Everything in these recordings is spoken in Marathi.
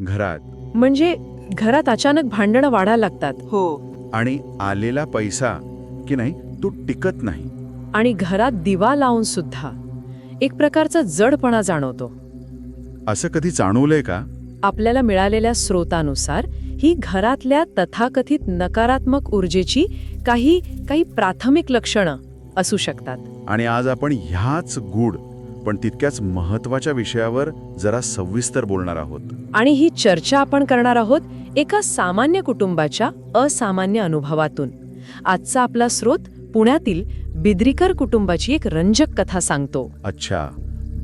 घरात. म्हणजे घरात अचानक भांडणं वाढायला लागतात. हो. आणि आलेला पैसा की नाही तो टिकत नाही. आणि घरात दिवा लावून सुद्धा. एक प्रकारचा जडपणा जाणवतो. असं कधी जाणवलंय का? आपल्याला मिळालेल्या स्रोतानुसार ही घरातल्या तथाकथित नकारात्मक ऊर्जेची काही काही प्राथमिक लक्षणं असू शकतात. आणि आज आपण ह्याच गूढ पण तितक्याच महत्त्वाच्या विषयावर जरा सविस्तर बोलणार आहोत. आणि ही चर्चा आपण करणार आहोत एका सामान्य कुटुंबाच्या असामान्य अनुभवातून. आजचा आपला स्रोत पुण्यातील बिद्रीकर कुटुंबाची एक रंजक कथा सांगतो. अच्छा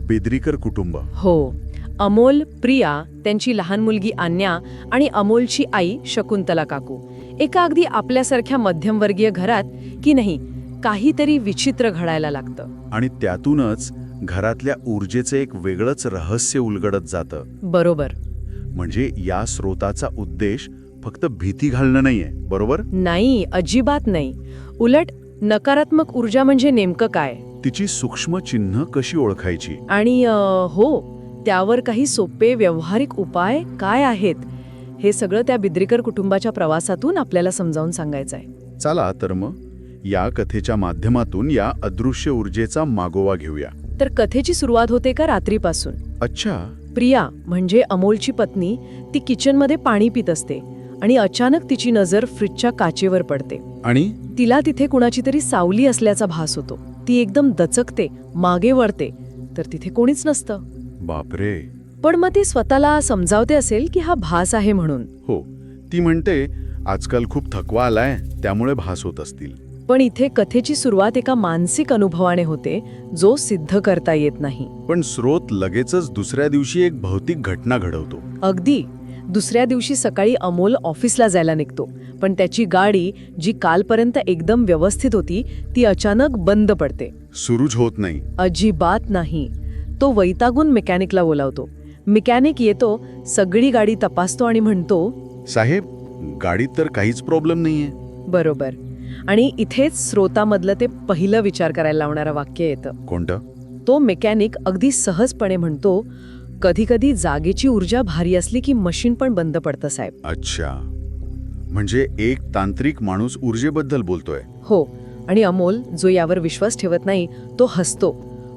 बेदरीकर कुटुंब. हो अमोल प्रिया त्यांची लहान मुलगी आन्या आणि अमोलची आई शकुंतला काकू. एका अगदी आपल्यासारख्या मध्यमवर्गीय घरात की नाही काहीतरी विचित्र घडायला लागतं. आणि त्यातूनच घरातल्या ऊर्जेचं एक वेगळंच रहस्य उलगडत जातं. बरोबर. म्हणजे या स्रोताचा उद्देश फक्त भीती घालणं नाहीये बरोबर? नाही अजिबात नाही. उलट नकारात्मक ऊर्जा म्हणजे नेमकं काय? तिची सूक्ष्म चिन्ह कशी ओळखायची? आणि अ, हो त्यावर काही सोपे व्यावहारिक उपाय काय आहेत? हे सगळं त्या बिद्रीकर कुटुंबाच्या प्रवासातून आपल्याला समजावून सांगायचं आहे चला तर मग या कथेच्या माध्यमातून या अदृश्य ऊर्जेचा मागोवा घेऊया. तर कथेची सुरुवात होते का रात्रीपासून? अच्छा. प्रिया म्हणजे अमोलची पत्नी ती किचनमध्ये पाणी पित असते आणि अचानक तिची नजर फ्रीजच्या काचेवर पडते. आणि? तिला तिथे कुणाची तरी सावली असल्याचा भास होतो. ती एकदम दचकते मागे वळते तर तिथे कोणीच नसतं. बापरे. पण मग ती स्वतःला समजावते असेल की हा भास आहे म्हणून. हो ती म्हणते आजकाल खूप थकवा आलाय त्यामुळे भास होत असतील. पण इथे कथेची सुरुवात एका मानसिक अनुभवाने होते जो सिद्ध करता येत नाही. पण स्रोत लगेचच दुसऱ्या दिवशी एक भौतिक घटना घडवतो. अगदी. दुसऱ्या दिवशी सकाळी अमोल ऑफिसला जायला निघतो पण त्याची गाडी जी कालपर्यंत एकदम व्यवस्थित होती ती अचानक बंद पडते. सुरूच होत नाही. अजिबात नाही. तो वैतागून मेकॅनिकला बोलावतो. मेकॅनिक येतो सगळी गाडी तपासतो आणि म्हणतो साहेब गाडीत तर काहीच प्रॉब्लेम नाहीये. बरोबर. आणि इथेच स्रोतामधलं ते पहिलं विचार करायला लावणारं वाक्य येतं. कोणतं? तो मेकॅनिक अगदी सहजपणे म्हणतो कधीकधी जागेची ऊर्जा भारी असली की मशीन पण बंद पडतं साहेब. अच्छा. म्हणजे एक तांत्रिक माणूस ऊर्जेबद्दल बोलतोय. हो. आणि अमोल जो यावर विश्वास ठेवत नाही तो हसतो.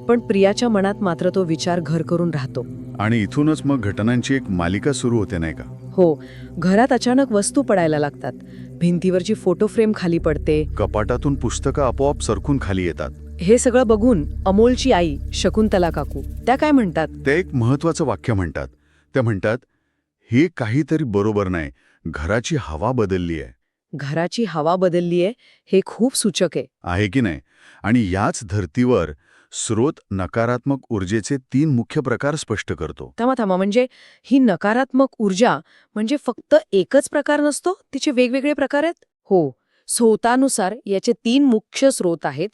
पण प्रियाच्या मनात मात्र तो विचार घर करून राहतो. आणि इथूनच मग घटनांची एक मालिका सुरू होते नाही का? हो घरात अचानक वस्तू पडायला लागतात. भिंतीवरची फोटो फ्रेम खाली पडते. कपाटातून पुस्तकं आपोआप सरकून खाली येतात. हे सगळं बघून अमोलची आई शकुंतला काकू त्या काय म्हणतात? ते एक महत्वाचं वाक्य म्हणतात. त्या म्हणतात हे काहीतरी बरोबर नाही. घराची हवा बदलली आहे. घराची हवा बदललीये हे खूप सूचक आहे. आहे की नाही? आणि याच धर्तीवर स्रोत नकारात्मक ऊर्जेचे तीन मुख्य प्रकार स्पष्ट करतो. थांबा थांबा म्हणजे ही नकारात्मक ऊर्जा म्हणजे फक्त एकच प्रकार नसतो? तिचे वेगवेगळे प्रकार आहेत? हो. स्रोतानुसार याचे तीन मुख्य स्रोत आहेत.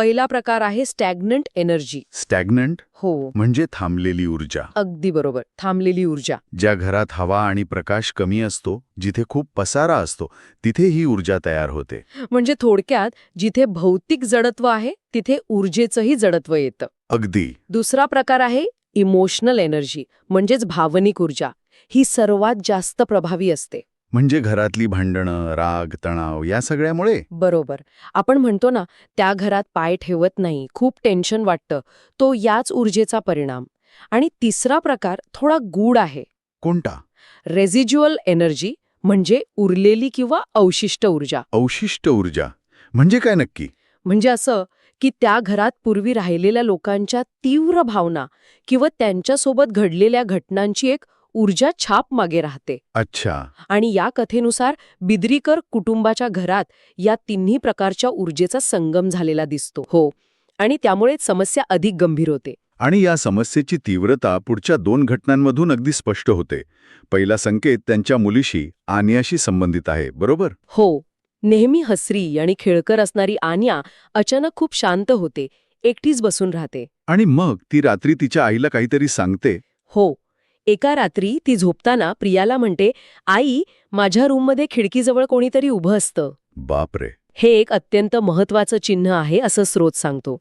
पहिला प्रकार आहे स्टॅग्नंट एनर्जी. स्टॅग्नंट हो. म्हणजे थांबलेली ऊर्जा. अगदी बरोबर. थांबलेली ऊर्जा. ज्या घरात हवा आणि प्रकाश कमी असतो जिथे खूप पसारा असतो तिथे ही ऊर्जा तयार होते. म्हणजे थोडक्यात जिथे भौतिक जडत्व आहे तिथे ऊर्जेचंही जडत्व येतं. अगदी. दुसरा प्रकार आहे इमोशनल एनर्जी म्हणजेच भावनिक ऊर्जा. ही सर्वात जास्त प्रभावी असते. म्हणजे घरातली भांडणं राग तणाव या सगळ्यामुळे? बरोबर. आपण म्हणतो ना त्या घरात पाय ठेवत नाही खूप टेन्शन वाटतं तो याच ऊर्जेचा परिणाम. आणि तिसरा प्रकार थोडा गूढ आहे. कोणता? रेझिज्युअल एनर्जी म्हणजे उरलेली किंवा अवशिष्ट ऊर्जा. अवशिष्ट ऊर्जा. म्हणजे काय नक्की? म्हणजे असं की त्या घरात पूर्वी राहिलेल्या लोकांच्या तीव्र भावना किंवा त्यांच्यासोबत घडलेल्या घटनांची एक ऊर्जा छाप मागे राहते. अच्छा. आणि या कथेनुसार बिद्रीकर कुटुंबाच्या घरात या तिन्ही प्रकारच्या ऊर्जेचा संगम झालेला दिसतो. हो. आणि त्यामुळे समस्या अधिक गंभीर होते. आणि या समस्येची तीव्रता पुढच्या दोन घटनांमधून अगदी स्पष्ट होते. पहिला संकेत त्यांच्या मुलीशी आनियाशी संबंधित आहे बरोबर? हो. नेहमी हसरी आणि खेळकर असणारी आन्या अचानक खूप शांत होते एकटीच बसून राहते. आणि मग ती रात्री तिच्या आईला काहीतरी सांगते? हो. एका रात्री ती झोपताना प्रियाला म्हणते आई माझ्या रूममध्ये खिडकीजवळ कोणीतरी उभं असतं. बापरे. हे एक अत्यंत महत्वाचं चिन्ह आहे असं स्रोत सांगतो.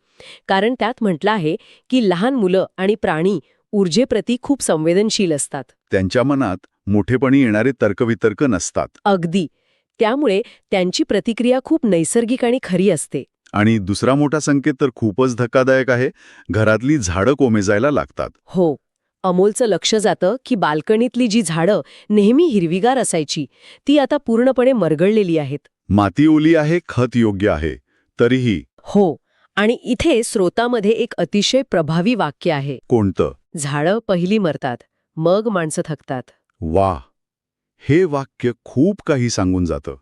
कारण त्यात म्हटलं आहे की लहान मुलं आणि प्राणी ऊर्जेप्रती खूप संवेदनशील असतात. त्यांच्या मनात मोठेपणी येणारे तर्कवितर्क नसतात. अगदी. त्यामुळे त्यांची प्रतिक्रिया खूप नैसर्गिक आणि खरी असते. आणि दुसरा मोठा संकेत तर खूपच धक्कादायक आहे घरातली झाडं कोमेजायला लागतात. हो. अमोलचं लक्ष जातं की बाल्कनीतली जी झाडं नेहमी हिरवीगार असायची ती आता पूर्णपणे मरगळलेली आहेत. माती ओली आहे खत योग्य आहे तरीही हो आणि इथे स्रोतामध्ये एक अतिशय प्रभावी वाक्य आहे. कोणतं? झाडं पहिली मरतात मग माणसं थकतात. वा हे वाक्य खूप काही सांगून जातं.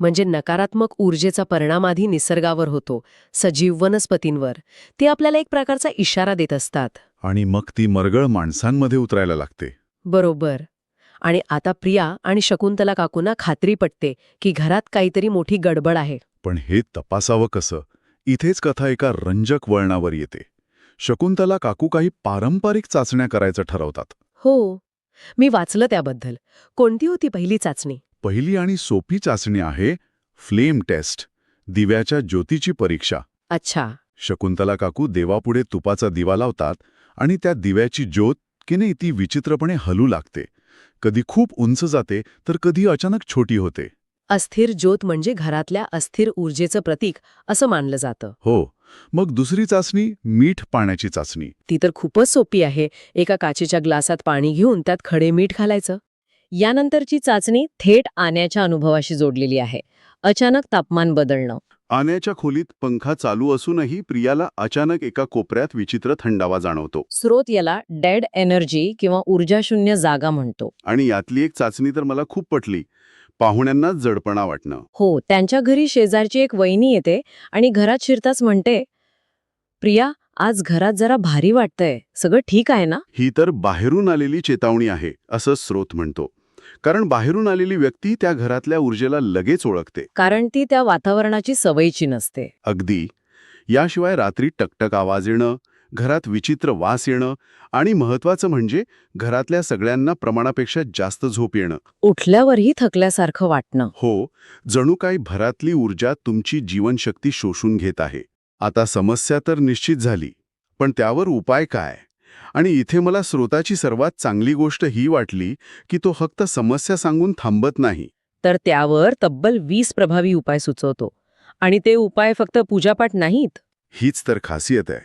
म्हणजे नकारात्मक ऊर्जेचा परिणाम आधी निसर्गावर होतो सजीव वनस्पतींवर. ते आपल्याला एक प्रकारचा इशारा देत असतात. आणि मग ती मरगळ माणसांमध्ये उतरायला लागते. बरोबर. आणि आता प्रिया आणि शकुंतला काकूंना खात्री पटते की घरात काहीतरी मोठी गडबड आहे. पण हे तपासावं कसं? इथेच कथा एका रंजक वळणावर येते. शकुंतला काकू काही पारंपरिक चाचण्या करायचं ठरवतात. हो. मी वाचलं त्याबद्दल. कोणती होती पहिली चाचणी? पहिली आणि सोपी चाचणी आहे फ्लेम टेस्ट दिव्याच्या ज्योतीची परीक्षा. अच्छा. शकुंतला काकू देवापुढे तुपाचा दिवा लावतात आणि त्या दिव्याची ज्योत की नाही ती विचित्रपणे हलू लागते. कधी खूप उंच जाते तर कधी अचानक छोटी होते. अस्थिर ज्योत म्हणजे घरातल्या अस्थिर ऊर्जेचं प्रतीक असं मानलं जातं. हो मग दुसरी चाचणी मीठ पाण्याची चाचणी. ती तर खूपच सोपी आहे. एका काचेच्या ग्लासात पाणी घेऊन त्यात खडे मीठ घालायचं. यानंतरची चाचणी थेट आण्याच्या अनुभवाशी जोडलेली आहे. अचानक तापमान बदलणं. आण्याच्या खोलीत पंखा चालू असूनही प्रियाला अचानक एका कोपऱ्यात विचित्र थंडावा जाणवतो. स्रोत याला डेड एनर्जी किंवा ऊर्जाशून्य जागा म्हणतो. आणि यातली एक चाचणी तर मला खूप पटली. पाहुण्यांना जडपणा वाटणं. हो त्यांच्या घरी शेजारची एक वहिनी येते आणि घरात शिरताच म्हणते प्रिया आज घरात जरा भारी वाटतंय. सगळं ठीक आहे ना? ही तर बाहेरून आलेली चेतावणी आहे असं स्रोत म्हणतो. कारण बाहेरून आलेली व्यक्ती त्या घरातल्या ऊर्जेला लगेच ओळखते. कारण ती त्या वातावरणाची सवयीची नसते. अगदी. याशिवाय रात्री टकटक आवाज येणं घरात विचित्र वास येणं आणि महत्वाचं म्हणजे घरातल्या सगळ्यांना प्रमाणापेक्षा जास्त झोप येणं. उठल्यावरही थकल्यासारखं वाटणं. हो जणू काही भरातली ऊर्जा तुमची जीवनशक्ती शोषून घेत आहे. आता समस्या तर निश्चित झाली पण त्यावर उपाय काय? आणि इथे मला स्रोताची सर्वात चांगली गोष्ट ही वाटली की तो फक्त समस्या सांगून थांबत नाही. तर त्यावर तब्बल वीस प्रभावी उपाय सुचवतो. आणि ते उपाय फक्त पूजापाठ नाहीत? हीच तर खासियत आहे.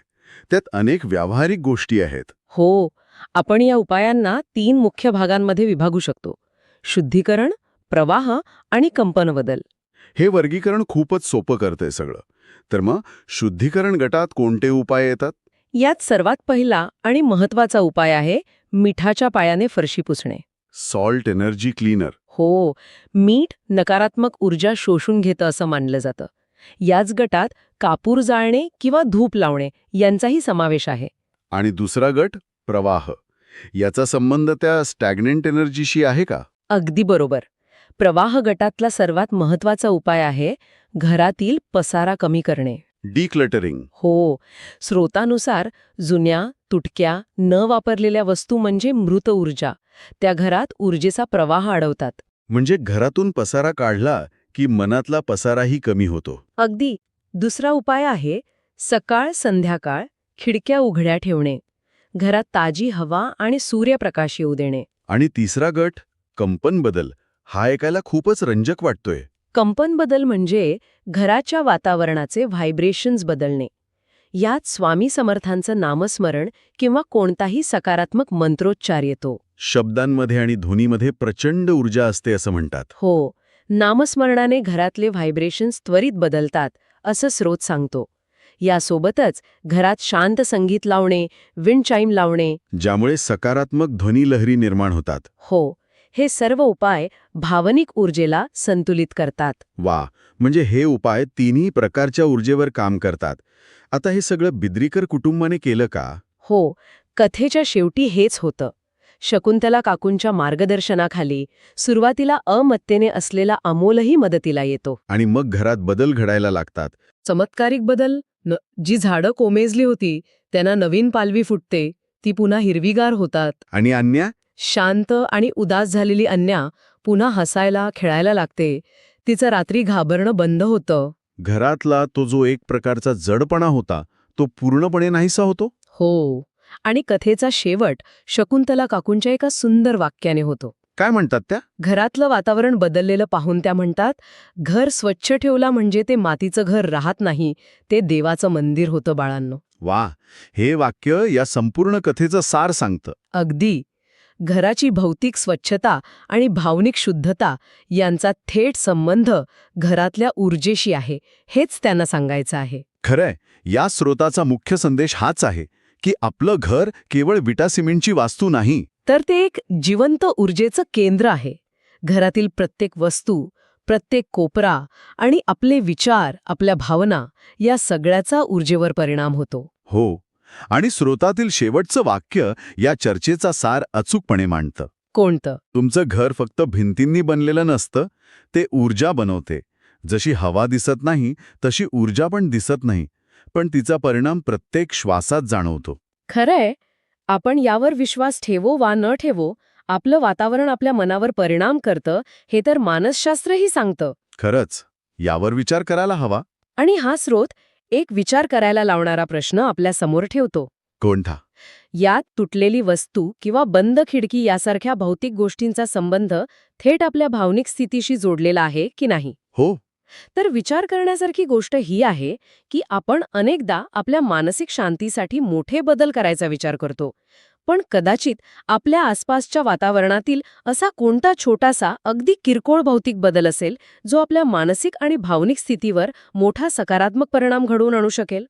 त्यात अनेक व्यावहारिक गोष्टी आहेत. हो आपण या उपायांना तीन मुख्य भागांमध्ये विभागू शकतो. शुद्धीकरण प्रवाह आणि कंपन बदल हे वर्गीकरण खूपच सोपं करतंय सगळं. तर मग शुद्धीकरण गटात कोणते उपाय येतात? यात सर्वात पहिला आणि महत्त्वाचा उपाय आहे मिठाच्या पायाने फरशी पुसणे. सॉल्ट एनर्जी क्लीनर हो मीठ नकारात्मक ऊर्जा शोषून घेतं असं मानलं जातं. याच गटात कापूर जाळणे किंवा धूप लावणे यांचाही समावेश आहे. आणि दुसरा गट प्रवाह. याचा संबंध त्या स्टॅग्नेंट एनर्जीशी आहे का? अगदी बरोबर. प्रवाह गटातला सर्वात महत्त्वाचा उपाय आहे घरातील पसारा कमी करणे. डिक्लटरिंग हो. स्रोतानुसार जुन्या तुटक्या न वापरलेल्या वस्तू म्हणजे मृत ऊर्जा. त्या घरात ऊर्जेचा प्रवाह अडवतात म्हणजे घरातून पसारा काढला की मनातला पसाराही कमी होतो. अगदी. दुसरा उपाय आहे सकाळ संध्याकाळ खिडक्या उघड्या ठेवणे. घरात ताजी हवा आणि सूर्यप्रकाश येऊ देणे. आणि तिसरा गट कंपन बदल. हा ऐकायला खूपच रंजक वाटतोय. कंपन बदल म्हणजे घराच्या वातावरणाचे व्हायब्रेशन्स बदलणे. यात स्वामी समर्थांचं नामस्मरण किंवा कोणताही सकारात्मक मंत्रोच्चार येतो. शब्दांमध्ये आणि ध्वनीमध्ये प्रचंड ऊर्जा असते असं म्हणतात. हो नामस्मरणाने घरातले व्हायब्रेशन्स त्वरित बदलतात असं स्रोत सांगतो. यासोबतच घरात शांत संगीत लावणे विंड चाईम लावणे. ज्यामुळे सकारात्मक ध्वनीलहरी निर्माण होतात. हो हे सर्व उपाय भावनिक ऊर्जेला संतुलित करतात. वा म्हणजे हे उपाय तिन्ही प्रकारच्या ऊर्जेवर काम करतात. आता हे सगळं बिद्रीकर कुटुंबाने केलं का? हो कथेच्या शेवटी हेच होतं. शकुंतला काकूंच्या मार्गदर्शनाखाली सुरुवातीला अमत्तेने असलेला अमोलही मदतीला येतो. आणि मग घरात बदल घडायला लागतात. चमत्कारिक बदल. न जी झाडं कोमेजली होती त्यांना नवीन पालवी फुटते ती पुन्हा हिरवीगार होतात. आणि अन्या? शांत आणि उदास झालेली अन्या पुन्हा हसायला खेळायला लागते. तिचं रात्री घाबरणं बंद होतं. घरातला तो जो एक प्रकारचा जडपणा होता तो पूर्णपणे नाहीसा होतो? हो. आणि कथेचा शेवट शकुंतला काकूंच्या एका सुंदर वाक्याने होतो. काय म्हणतात त्या? घरातलं वातावरण बदललेलं पाहून त्या म्हणतात घर स्वच्छ ठेवला म्हणजे ते मातीचं घर राहत नाही ते देवाचं मंदिर होतं बाळांनो. वा. हे वाक्य या संपूर्ण कथेचं सार सांगतं. अगदी. घराची भौतिक स्वच्छता आणि भावनिक शुद्धता यांचा थेट संबंध घरातल्या ऊर्जेशी आहे हेच त्यांना सांगायचं आहे. खरंय या स्रोताचा मुख्य संदेश हाच आहे की आपलं घर केवळ विटा सिमेंटची वास्तू नाही. तर ते एक जिवंत ऊर्जेचं केंद्र आहे. घरातील प्रत्येक वस्तू प्रत्येक कोपरा आणि आपले विचार आपल्या भावना या सगळ्याचा ऊर्जेवर परिणाम होतो. हो आणि स्रोतातील शेवटचं वाक्य या चर्चेचा सार अचूकपणे मांडतं. कोणतं? तुमचं घर फक्त भिंतींनी बनलेलं नसतं ते ऊर्जा बनवते. जशी हवा दिसत नाही तशी ऊर्जा पण दिसत नाही पण तिचा परिणाम प्रत्येक श्वासात जाणवतो. खरंय. आपण यावर विश्वास ठेवो वा न ठेवो आपलं वातावरण आपल्या मनावर परिणाम करतं हे तर मानसशास्त्रही सांगतं. खरंच. यावर विचार करायला हवा. आणि हा स्रोत एक विचार करायला लावणारा प्रश्न आपल्यासमोर ठेवतो. कोणता? यात तुटलेली वस्तू किंवा बंद खिडकी यासारख्या भौतिक गोष्टींचा संबंध थेट आपल्या भावनिक स्थितीशी जोडलेला आहे की नाही? हो. तर विचार करण्यासारखी गोष्ट ही आहे की आपण अनेकदा आपल्या मानसिक शांतीसाठी मोठे बदल करायचा विचार करतो. पण कदाचित आपल्या आसपासच्या वातावरणातील असा कोणता छोटासा अगदी किरकोळ भौतिक बदल असेल जो आपल्या मानसिक आणि भावनिक स्थितीवर मोठा सकारात्मक परिणाम घडवून आणू शकेल?